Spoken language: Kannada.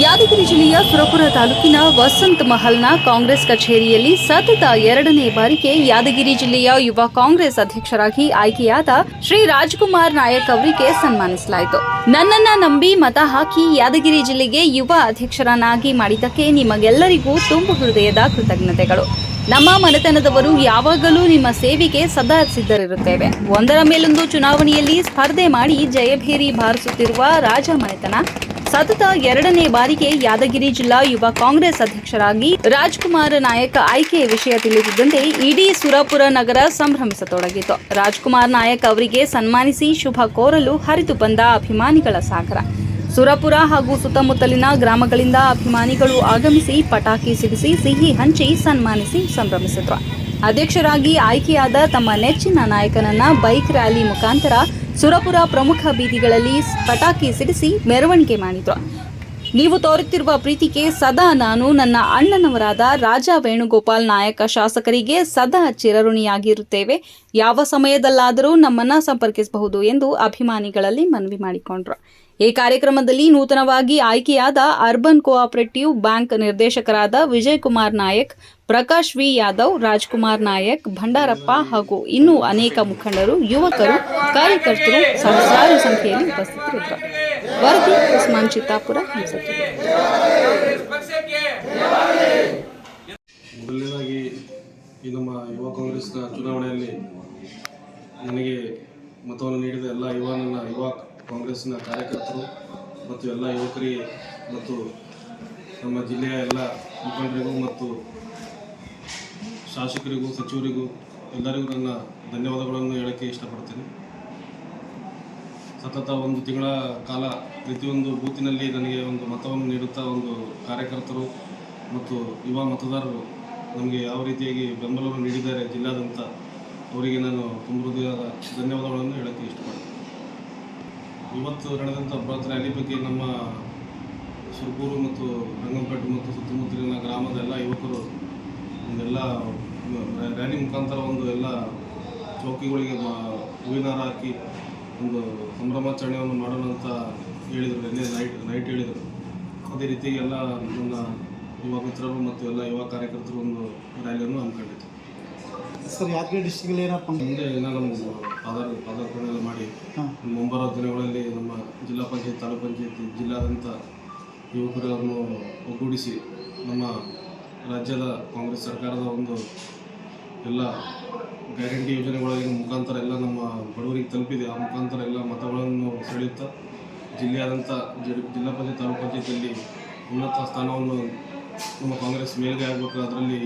ಯಾದಗಿರಿ ಜಿಲ್ಲೆಯ ಸುರಪುರ ತಾಲೂಕಿನ ವಸಂತ್ ಮಹಲ್ನ ಕಾಂಗ್ರೆಸ್ ಕಚೇರಿಯಲ್ಲಿ ಸತತ ಎರಡನೇ ಬಾರಿಗೆ ಯಾದಗಿರಿ ಜಿಲ್ಲೆಯ ಯುವ ಕಾಂಗ್ರೆಸ್ ಅಧ್ಯಕ್ಷರಾಗಿ ಆಯ್ಕೆಯಾದ ಶ್ರೀ ರಾಜ್ಕುಮಾರ್ ನಾಯಕ್ ಅವರಿಗೆ ಸನ್ಮಾನಿಸಲಾಯಿತು. ನನ್ನನ್ನ ನಂಬಿ ಮತ ಹಾಕಿ ಯಾದಗಿರಿ ಜಿಲ್ಲೆಗೆ ಯುವ ಅಧ್ಯಕ್ಷರನ್ನಾಗಿ ಮಾಡಿದ್ದಕ್ಕೆ ನಿಮಗೆಲ್ಲರಿಗೂ ತುಂಬು ಹೃದಯದ ಕೃತಜ್ಞತೆಗಳು. ನಮ್ಮ ಮನೆತನದವರು ಯಾವಾಗಲೂ ನಿಮ್ಮ ಸೇವೆಗೆ ಸದಾ ಸಿದ್ಧರಿರುತ್ತೇವೆ. ಒಂದರ ಮೇಲೊಂದು ಚುನಾವಣೆಯಲ್ಲಿ ಸ್ಪರ್ಧೆ ಮಾಡಿ ಜಯಭೇರಿ ಬಾರಿಸುತ್ತಿರುವ ರಾಜ ಮನೆತನ ಸತತ ಎರಡನೇ ಬಾರಿಗೆ ಯಾದಗಿರಿ ಜಿಲ್ಲಾ ಯುವ ಕಾಂಗ್ರೆಸ್ ಅಧ್ಯಕ್ಷರಾಗಿ ರಾಜ್ಕುಮಾರ್ ನಾಯಕ್ ಆಯ್ಕೆಯ ವಿಷಯ ತಿಳಿದಿದ್ದಂತೆ ಇಡೀ ಸುರಪುರ ನಗರ ಸಂಭ್ರಮಿಸತೊಡಗಿತು. ರಾಜ್ಕುಮಾರ್ ನಾಯಕ್ ಅವರಿಗೆ ಸನ್ಮಾನಿಸಿ ಶುಭ ಕೋರಲು ಹರಿದು ಬಂದ ಅಭಿಮಾನಿಗಳ ಸಾಗರ. ಸುರಪುರ ಹಾಗೂ ಸುತ್ತಮುತ್ತಲಿನ ಗ್ರಾಮಗಳಿಂದ ಅಭಿಮಾನಿಗಳು ಆಗಮಿಸಿ ಪಟಾಕಿ ಸಿಡಿಸಿ ಸಿಹಿ ಹಂಚಿ ಸನ್ಮಾನಿಸಿ ಸಂಭ್ರಮಿಸಿದ್ರು. ಅಧ್ಯಕ್ಷರಾಗಿ ಆಯ್ಕೆಯಾದ ತಮ್ಮ ನೆಚ್ಚಿನ ನಾಯಕನನ್ನ ಬೈಕ್ ರ್ಯಾಲಿ ಮುಖಾಂತರ ಸುರಪುರ ಪ್ರಮುಖ ಬೀದಿಗಳಲ್ಲಿ ಪಟಾಕಿ ಸಿಡಿಸಿ ಮೆರವಣಿಗೆ ಮಾಡಿದ್ರು. ನೀವು ತೋರುತ್ತಿರುವ ಪ್ರೀತಿಗೆ ಸದಾ ನಾನು ನನ್ನ ಅಣ್ಣನವರಾದ ರಾಜ ವೇಣುಗೋಪಾಲ್ ನಾಯಕ ಶಾಸಕರಿಗೆ ಸದಾ ಚಿರಋಣಿಯಾಗಿರುತ್ತೇವೆ. ಯಾವ ಸಮಯದಲ್ಲಾದರೂ ನಮ್ಮನ್ನ ಸಂಪರ್ಕಿಸಬಹುದು ಎಂದು ಅಭಿಮಾನಿಗಳಲ್ಲಿ ಮನವಿ ಮಾಡಿಕೊಂಡ್ರು. ಈ ಕಾರ್ಯಕ್ರಮದಲ್ಲಿ ನೂತನವಾಗಿ ಆಯ್ಕೆಯಾದ ಅರ್ಬನ್ ಕೋಆಪರೇಟಿವ್ ಬ್ಯಾಂಕ್ ನಿರ್ದೇಶಕರಾದ ವಿಜಯ್ ಕುಮಾರ್ ನಾಯಕ್ ಪ್ರಕಾಶ್ ವಿ ಯಾದವ್, ರಾಜ್ಕುಮಾರ್ ನಾಯಕ್, ಭಂಡಾರಪ್ಪ ಹಾಗೂ ಇನ್ನೂ ಅನೇಕ ಮುಖಂಡರು, ಯುವಕರು, ಕಾರ್ಯಕರ್ತರು ಸಹಸ್ರಾರು ಸಂಖ್ಯೆಯಲ್ಲಿ ಉಪಸ್ಥಿತರಿದ್ದರು. ವರದಿ ಉಸ್ಮಾನ್ ಚಿತ್ತಾಪುರ ಈ ನಮ್ಮ ಯುವ ಕಾಂಗ್ರೆಸ್ನ ಚುನಾವಣೆಯಲ್ಲಿ ನನಗೆ ಮತವನ್ನು ನೀಡಿದ ಎಲ್ಲ ಯುವ, ನನ್ನ ಯುವ ಕಾಂಗ್ರೆಸ್ನ ಕಾರ್ಯಕರ್ತರು ಮತ್ತು ಎಲ್ಲ ಯುವಕರಿಗೆ ಮತ್ತು ನಮ್ಮ ಜಿಲ್ಲೆಯ ಎಲ್ಲ ಮುಖಂಡರಿಗೂ ಮತ್ತು ಶಾಸಕರಿಗೂ ಸಚಿವರಿಗೂ ಎಲ್ಲರಿಗೂ ನನ್ನ ಧನ್ಯವಾದಗಳನ್ನು ಹೇಳೋಕ್ಕೆ ಇಷ್ಟಪಡ್ತೀನಿ. ಸತತ ಒಂದು ತಿಂಗಳ ಕಾಲ ಪ್ರತಿಯೊಂದು ಬೂತಿನಲ್ಲಿ ನನಗೆ ಒಂದು ಮತವನ್ನು ನೀಡುತ್ತಾ ಒಂದು ಕಾರ್ಯಕರ್ತರು ಮತ್ತು ಯುವ ಮತದಾರರು ನಮಗೆ ಯಾವ ರೀತಿಯಾಗಿ ಬೆಂಬಲವನ್ನು ನೀಡಿದ್ದಾರೆ ಜಿಲ್ಲಾದಂತ ಅವರಿಗೆ ನಾನು ತುಂಬ ಹೃದಯದ ಧನ್ಯವಾದಗಳನ್ನು ಹೇಳೋಕ್ಕೆ ಇಷ್ಟಪಡ್ತೀನಿ. ಇವತ್ತು ನಡೆದಂಥ ಬೃಹತ್ ರ್ಯಾಲಿ ಬಗ್ಗೆ ನಮ್ಮ ಸುರ್ಪೂರು ಮತ್ತು ರಂಗಂಪೇಟೆ ಮತ್ತು ಸುತ್ತಮುತ್ತಲಿನ ಗ್ರಾಮದ ಎಲ್ಲ ಯುವಕರು ಒಂದೆಲ್ಲ ರ್ಯಾಲಿ ಮುಖಾಂತರ ಒಂದು ಎಲ್ಲ ಚೌಕಿಗಳಿಗೆ ಹೂವಿನಾರ ಹಾಕಿ ಒಂದು ಸಂಭ್ರಮಾಚರಣೆಯನ್ನು ಮಾಡೋಣ ಅಂತ ಹೇಳಿದರು. ನಿನ್ನೆ ನೈಟ್ ನೈಟ್ ಹೇಳಿದರು. ಅದೇ ರೀತಿ ಎಲ್ಲ ನನ್ನ ಯುವ ಮಿತ್ರರು ಮತ್ತು ಎಲ್ಲ ಯುವ ಕಾರ್ಯಕರ್ತರು ಒಂದು ರ್ಯಾಲಿಯನ್ನು ಹಮ್ಮಿಕೊಂಡಿತ್ತು ಸರ್ ಯಾದಗಿರಿ ಡಿಸ್ಟಿಕಲ್ಲಿ ಏನಪ್ಪ? ಮುಂದೆ ಇನ್ನೂ ನಮ್ಮ ಪದಾರ್ ಪದಾರ್ಪಣೆ ಎಲ್ಲ ಮಾಡಿ ಮುಂಬರೋ ಮುಂಬರುವ ದಿನಗಳಲ್ಲಿ ನಮ್ಮ ಜಿಲ್ಲಾ ಪಂಚಾಯತ್ ತಾಲೂಕು ಪಂಚಾಯತಿ ಜಿಲ್ಲಾದಂಥ ಯುವಕರನ್ನು ಒಗ್ಗೂಡಿಸಿ ನಮ್ಮ ರಾಜ್ಯದ ಕಾಂಗ್ರೆಸ್ ಸರ್ಕಾರದ ಒಂದು ಎಲ್ಲ ಗ್ಯಾರಂಟಿ ಯೋಜನೆಗಳ ಮುಖಾಂತರ ಎಲ್ಲ ನಮ್ಮ ಬಡವರಿಗೆ ತಲುಪಿದೆ. ಆ ಮುಖಾಂತರ ಎಲ್ಲ ಮತಗಳನ್ನು ಸೆಳೆಯುತ್ತಾ ಜಿಲ್ಲೆಯಾದಂಥ ಜಿಲ್ಲಾ ಪಂಚಾಯತ್ ತಾಲೂಕು ಪಂಚಾಯತಿಯಲ್ಲಿ ಉನ್ನತ ಸ್ಥಾನವನ್ನು ನಮ್ಮ ಕಾಂಗ್ರೆಸ್ ಮೇಲ್ಗೆ ಆಗಬೇಕು ಅದರಲ್ಲಿ